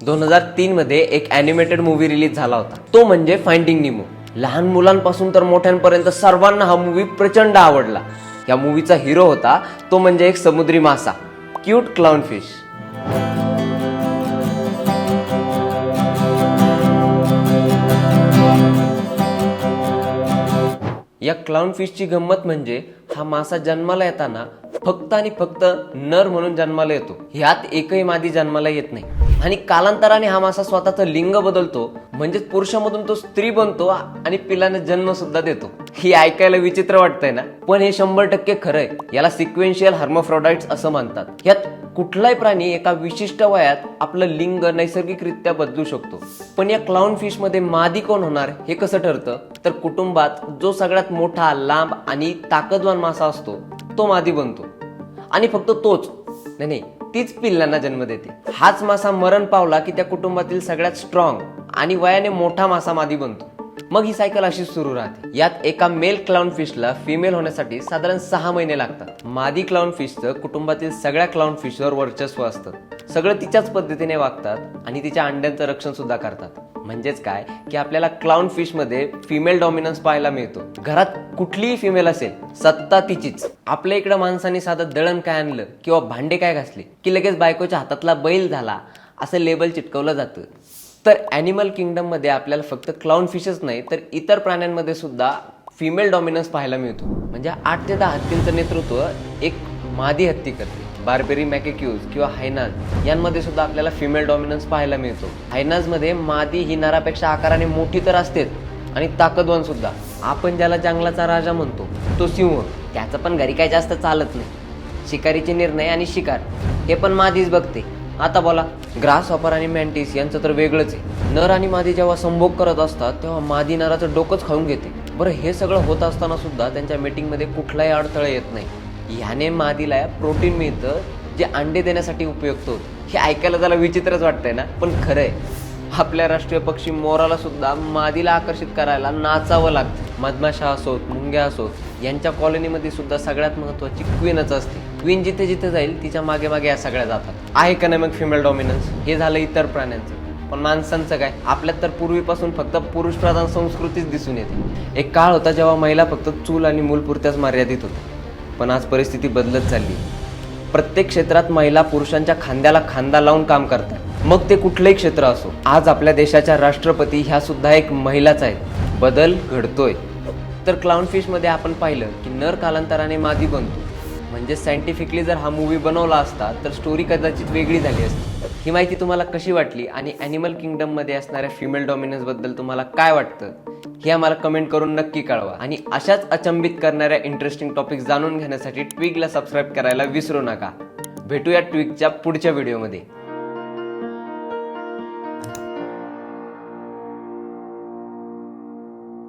दोन हजार तीन मध्ये एक अॅनिमेटेड मूवी रिलीज झाला होता. तो म्हणजे फाइंडिंग निमो लहान मुलांपासून तर मोठ्यांपर्यंत सर्वांना हा मूवी प्रचंड आवडला. या मूवीचा हिरो होता तो म्हणजे एक समुद्री मासा. क्यूट क्लाउन फिश या क्लाउन फिशची गंमत म्हणजे हा मासा जन्माला येताना फक्त आणि फक्त नर म्हणून जन्माला येतो. ह्यात एकही मादी जन्माला येत नाही. आणि कालांतराने हा मासा स्वतःचं लिंग बदलतो. म्हणजेच पुरुषामधून तो स्त्री बनतो आणि पिलाने जन्म सुद्धा देतो. ही ऐकायला विचित्र वाटतंय ना? पण हे शंभर टक्के खरंय. याला सिक्वेन्शियल हार्मोफ्रोडाइट्स असं म्हणतात. यात कुठलाही प्राणी एका विशिष्ट वयात आपलं लिंग नैसर्गिकरित्या बदलू शकतो. पण या क्लाउन फिशमध्ये मादी कोण होणार हे कसं ठरतं? तर कुटुंबात जो सगळ्यात मोठा लांब आणि ताकदवान मासा असतो तो मादी बनतो. आणि फक्त तोच. नाही नाही. तीच पिल्लांना जन्म देते. हाच मासा मरण पावला की त्या कुटुंबातील सगळ्यात स्ट्रॉंग आणि वयाने मोठा मासा मादी बनतो. मग ही सायकल अशी सुरू राहते. यात एका मेल क्लाउन फिशला फिमेल होण्यासाठी साधारण सहा महिने लागतात. मादी क्लाउन फिशचं कुटुंबातील सगळ्या क्लाउन फिशवर वर्चस्व असतं. सगळं तिच्याच पद्धतीने वागतात आणि तिच्या अंड्यांचं रक्षण सुद्धा करतात. म्हणजेच काय? की आपल्याला क्लाउन फिशमध्ये फिमेल डॉमिनन्स पाहायला मिळतो. घरात कुठलीही फिमेल असेल सत्ता तिचीच. आपल्या इकडं माणसाने साधं दळण काय आणलं? किंवा भांडे काय घासले? की लगेच बायकोच्या हातातला बैल झाला? असं लेबल चिटकवलं जातं. तर ॲनिमल किंगडममध्ये आपल्याला फक्त क्लाउन फिशच नाही तर इतर प्राण्यांमध्ये सुद्धा फिमेल डॉमिनन्स पाहायला मिळतो. म्हणजे आठ ते दहा हत्तींचं नेतृत्व एक मादी हत्ती करते. बार्बेरी मॅकेक्यूज किंवा हायनाज यांमध्ये सुद्धा आपल्याला फिमेल डॉमिनन्स पाहायला मिळतो. हायनाजमध्ये मादी ही नरापेक्षा आकाराने मोठी तर असतेच. आणि ताकदवान सुद्धा. आपण ज्याला जंगलाचा राजा म्हणतो तो सिंह. त्याचं पण घरी काय जास्त चालत नाही. शिकारीचे निर्णय आणि शिकार. हे पण मादीच बघते. आता बोला ग्रास हॉपर आणि मॅन्टिस यांचं तर वेगळंच आहे. नर आणि मादी जेव्हा संभोग करत असतात तेव्हा मादी नराचं डोकंच खाऊन घेते. बरं हे सगळं होत असताना सुद्धा त्यांच्या मीटिंगमध्ये कुठलाही अडथळा येत नाही. ह्याने मादीला प्रोटीन मिळतं जे अंडे देण्यासाठी उपयुक्त होतं. हे ऐकायला त्याला विचित्रच वाटतंय ना? पण खरं आहे. आपल्या राष्ट्रीय पक्षी मोराला सुद्धा मादीला आकर्षित करायला नाचावं लागतं. मधमाशा असोत मुंग्या असोत यांच्या कॉलनीमध्ये सुद्धा सगळ्यात महत्वाची क्वीनच असते. क्वीन जिथे जिथे जाईल तिच्यामागे मागे या सगळ्या जातात. आहे का नाही मग फिमेल डॉमिनन्स हे झालं इतर प्राण्यांचं. पण माणसांचं काय? आपल्यात तर पूर्वीपासून फक्त पुरुष प्रधान संस्कृतीच दिसून येते. एक काळ होता जेव्हा महिला फक्त चूल आणि मूलपुरत्याच मर्यादित होत्या. पण आज परिस्थिती बदलत चालली प्रत्येक क्षेत्रात महिला पुरुषांच्या खांद्याला खांदा लावून काम करतात. मग ते कुठलंही क्षेत्र असो. आज आपल्या देशाच्या राष्ट्रपती ह्या सुद्धा एक महिलाच आहेत. बदल घडतोय. तर क्लाउन फिशमध्ये आपण पाहिलं की नर कालांतराने मादी बनतो. म्हणजे सायंटिफिकली जर हा मूवी बनवला असता तर स्टोरी कदाचित वेगळी झाली असती. ही माहिती तुम्हाला कशी वाटली आणि ॲनिमल किंगडममध्ये असणाऱ्या फिमेल डॉमिनन्सबद्दल तुम्हाला काय वाटतं? हे आम्हाला कमेंट करून नक्की कळवा. आणि अशाच अचंबित करणाऱ्या इंटरेस्टिंग टॉपिक जाणून घेण्यासाठी ट्विगला सबस्क्राईब करायला विसरू नका. भेटूया ट्विकच्या पुढच्या व्हिडिओमध्ये